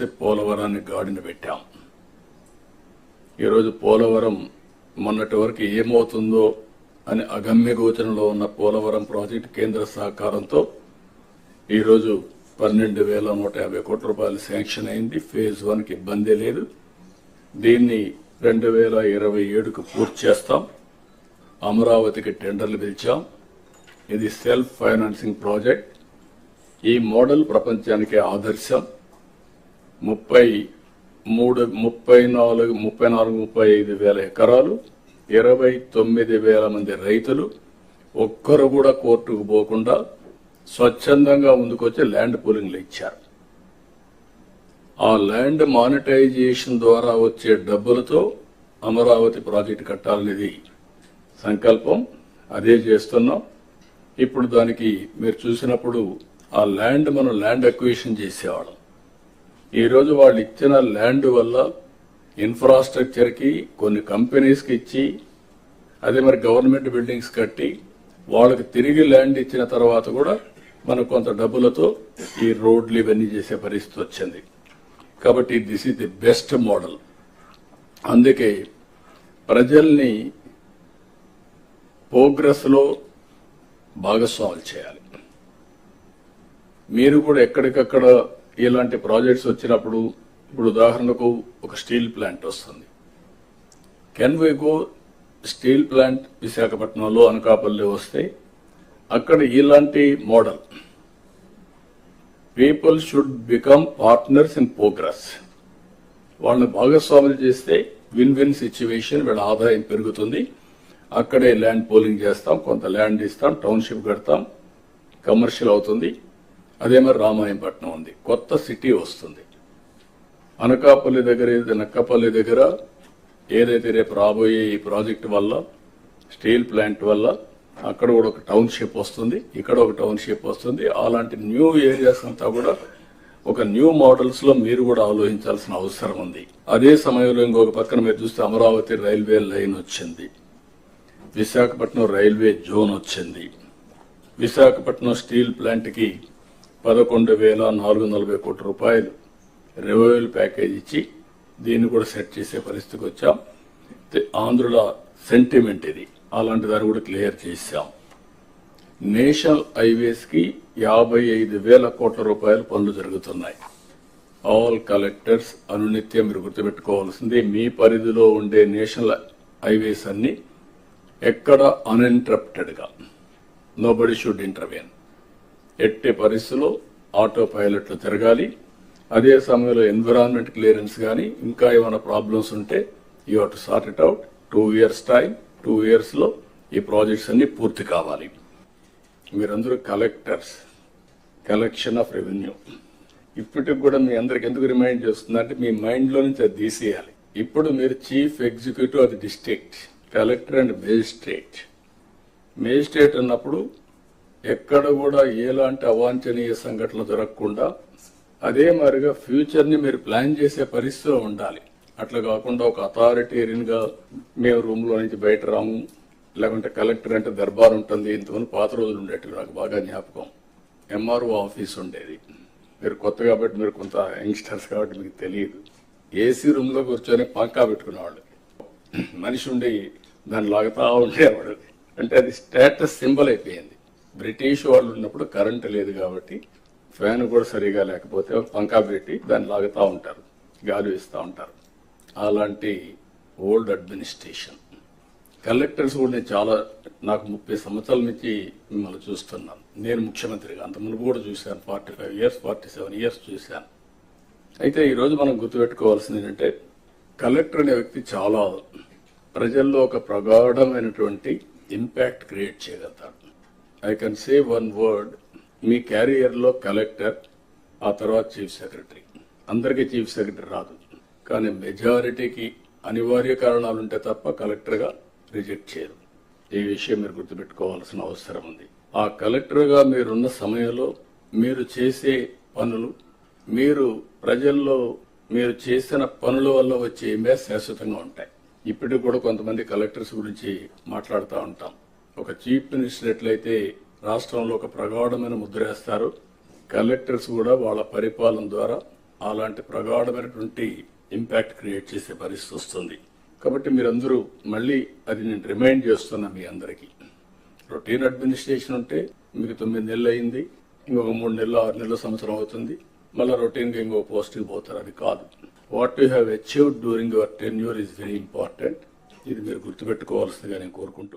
పోలవరాన్ని గాడిన పెట్టాం. ఈరోజు పోలవరం మొన్నటి వరకు ఏమవుతుందో అని అగమ్య గోచరంలో ఉన్న పోలవరం ప్రాజెక్టు కేంద్ర సహకారంతో ఈరోజు పన్నెండు వేల నూట యాభై కోట్ల రూపాయలు శాంక్షన్ అయింది. ఫేజ్ వన్కి ఇబ్బందే ఇబ్బంది లేదు. దీన్ని రెండు వేల ఇరవై ఏడుకు పూర్తి చేస్తాం. అమరావతికి టెండర్లు పిలిచాం. ఇది సెల్ఫ్ ఫైనాన్సింగ్ ప్రాజెక్ట్. ఈ మోడల్ ప్రపంచానికి ఆదర్శం. ముప్పై మూడు ముప్పై నాలుగు ముప్పై నాలుగు ముప్పై ఐదు వేల ఎకరాలు ఇరవై తొమ్మిది వేల మంది రైతులు ఒక్కరు కూడా కోర్టుకు పోకుండా స్వచ్ఛందంగా ముందుకొచ్చి ల్యాండ్ పూలింగ్లు ఇచ్చారు. ఆ ల్యాండ్ మానిటైజేషన్ ద్వారా వచ్చే డబ్బులతో అమరావతి ప్రాజెక్ట్ కట్టాలనేది సంకల్పం. అదే చేస్తున్నాం. ఇప్పుడు దానికి మీరు చూసినప్పుడు ఆ ల్యాండ్ మనం ల్యాండ్ అక్విజిషన్ చేసేవాళ్ళం. ఈరోజు వాళ్ళు ఇచ్చిన ల్యాండ్ వల్ల ఇన్ఫ్రాస్ట్రక్చర్కి కొన్ని కంపెనీస్కి ఇచ్చి అదే మరి గవర్నమెంట్ బిల్డింగ్స్ కట్టి వాళ్ళకి తిరిగి ల్యాండ్ ఇచ్చిన తర్వాత కూడా మనకు కొంత డబ్బులతో ఈ రోడ్లు ఇవన్నీ చేసే పరిస్థితి వచ్చింది. కాబట్టి this is the best model అందుకే ప్రజల్ని ప్రోగ్రెస్లో భాగస్వాములు చేయాలి. మీరు కూడా ఎక్కడికక్కడ ఇలాంటి ప్రాజెక్ట్స్ వచ్చినప్పుడు ఇప్పుడు ఉదాహరణకు ఒక స్టీల్ ప్లాంట్ వస్తుంది. Can we go steel plant విశాఖపట్నంలో అనకాపల్లి వస్తే అక్కడ ఇలాంటి model. People should become partners in progress వాళ్ళని భాగస్వాములు చేస్తే విన్ విన్ సిచ్యువేషన్ వీళ్ళ ఆదాయం పెరుగుతుంది. అక్కడే ల్యాండ్ పోలింగ్ చేస్తాం కొంత ల్యాండ్ ఇస్తాం టౌన్షిప్ కడతాం కమర్షియల్ అవుతుంది. అదే మరి రామాయంపట్నం ఉంది. కొత్త సిటీ వస్తుంది. అనకాపల్లి దగ్గర నక్కపల్లి దగ్గర ఏదైతే రేపు రాబోయే ఈ ప్రాజెక్ట్ వల్ల స్టీల్ ప్లాంట్ వల్ల అక్కడ కూడా ఒక టౌన్షిప్ వస్తుంది ఇక్కడ ఒక టౌన్షిప్ వస్తుంది. అలాంటి న్యూ ఏరియాస్ అంతా కూడా ఒక న్యూ మోడల్స్లో మీరు కూడా ఆలోచించాల్సిన అవసరం ఉంది. అదే సమయంలో ఇంకొక పక్కన మీరు చూస్తే అమరావతి రైల్వే లైన్ వచ్చింది. విశాఖపట్నం రైల్వే జోన్ వచ్చింది. విశాఖపట్నం స్టీల్ ప్లాంట్కి పదకొండు వేల నాలుగు నలభై కోట్ల రూపాయలు రెవెన్యూ ప్యాకేజ్ ఇచ్చి దీన్ని కూడా సెట్ చేసే పరిస్థితికి వచ్చాం. ఆంధ్రుల సెంటిమెంట్ ఇది. అలాంటి దాన్ని కూడా క్లియర్ చేశాం. నేషనల్ హైవేస్కి యాభై ఐదు వేల కోట్ల రూపాయలు పనులు జరుగుతున్నాయి. ఆల్ కలెక్టర్స్ అనునిత్యం మీరు గుర్తుపెట్టుకోవాల్సింది మీ పరిధిలో ఉండే నేషనల్ హైవేస్ అన్ని ఎక్కడ అన్ఇంట్రప్టెడ్గా నో నోబడి షుడ్ ఇంటర్వ్యూన్ ఎట్టి పరిస్థితుల్లో ఆటో పైలట్లు తిరగాలి. అదే సమయంలో ఎన్విరాన్మెంట్ క్లియరెన్స్ కానీ ఇంకా ఏమైనా ప్రాబ్లమ్స్ ఉంటే you to sort it out two years time two ఇయర్స్లో ఈ ప్రాజెక్ట్స్ అన్ని పూర్తి కావాలి. మీరందరూ కలెక్టర్స్ కలెక్షన్ ఆఫ్ రెవెన్యూ ఇప్పటికి కూడా మీ అందరికి ఎందుకు రిమైండ్ చేస్తుందంటే మీ మైండ్లో నుంచి అది తీసేయాలి. ఇప్పుడు మీరు చీఫ్ ఎగ్జిక్యూటివ్ అది district collector and magistrate magistrate అన్నప్పుడు ఎక్కడ కూడా ఎలాంటి అవాంఛనీయ సంఘటనలు జరగకుండా అదే మాదిరిగా ఫ్యూచర్ని మీరు ప్లాన్ చేసే పరిస్థితిలో ఉండాలి. అట్లా కాకుండా ఒక అథారిటేరియన్గా మేము రూమ్లో నుంచి బయట రాము లేకుంటే కలెక్టర్ అంటే దర్బార్ ఉంటుంది ఇంతకుముందు పాత రోజులు ఉండేట్టు నాకు బాగా జ్ఞాపకం. ఎంఆర్ఓ ఆఫీస్ ఉండేది. మీరు కొత్త కాబట్టి మీరు కొంత యంగ్స్టర్స్ కాబట్టి మీకు తెలియదు. ఏసీ రూమ్లో కూర్చొని పంకా పెట్టుకునేవాళ్ళు. మనిషి ఉండి దాన్ని లాగుతా ఉండేవాడు. అంటే అది స్టేటస్ సింబల్ అయిపోయింది. బ్రిటిష్ వాళ్ళు ఉన్నప్పుడు కరెంట్ లేదు కాబట్టి ఫ్యాన్ కూడా సరిగా లేకపోతే పంకా పెట్టి దాన్ని లాగుతూ ఉంటారు గాలి వేస్తూ ఉంటారు. అలాంటి ఓల్డ్ అడ్మినిస్ట్రేషన్. కలెక్టర్స్ కూడా నేను చాలా నాకు ముప్పై సంవత్సరాల నుంచి మిమ్మల్ని చూస్తున్నాను. నేను ముఖ్యమంత్రిగా అంత మునుపు కూడా చూశాను forty five years forty seven years చూశాను. అయితే ఈరోజు మనం గుర్తుపెట్టుకోవాల్సింది ఏంటంటే కలెక్టర్ అనే వ్యక్తి చాలా ప్రజల్లో ఒక ప్రగాఢమైనటువంటి ఇంపాక్ట్ క్రియేట్ చేయగలుగుతాడు. I can say one word మీ క్యారియర్లో కలెక్టర్ ఆ తర్వాత చీఫ్ సెక్రటరీ అందరికీ చీఫ్ సెక్రటరీ రాదు. కానీ మెజారిటీకి అనివార్య కారణాలు ఉంటే తప్ప కలెక్టర్గా రిజెక్ట్ చేయరు. ఈ విషయం మీరు గుర్తుపెట్టుకోవాల్సిన అవసరం ఉంది. ఆ కలెక్టర్గా మీరున్న సమయంలో మీరు చేసే పనులు మీరు ప్రజల్లో మీరు చేసిన పనుల వల్ల వచ్చే ఇమేజ్ శాశ్వతంగా ఉంటాయి. ఇప్పటికి కూడా కొంతమంది కలెక్టర్స్ గురించి మాట్లాడుతూ ఉంటాం. ఒక చీఫ్ మినిస్టర్ ఎట్లయితే రాష్ట్రంలో ఒక ప్రగాఢమైన ముద్ర వేస్తారు. కలెక్టర్స్ కూడా వాళ్ళ పరిపాలన ద్వారా అలాంటి ప్రగాఢమైనటువంటి ఇంపాక్ట్ క్రియేట్ చేసే పరిస్థితి వస్తుంది. కాబట్టి మీరందరూ మళ్ళీ అది నేను రిమైండ్ చేస్తున్నా మీ అందరికీ. రొటీన్ అడ్మినిస్ట్రేషన్ ఉంటే మీకు తొమ్మిది నెలలు అయింది ఇంకొక మూడు నెలలు ఆరు నెలల సంవత్సరం అవుతుంది. మళ్ళీ రొటీన్గా ఇంకో పోస్ట్కి పోతారు అది కాదు. What you have achieved during your tenure is very important ఇది మీరు గుర్తుపెట్టుకోవాల్సిందిగా నేను కోరుకుంటూ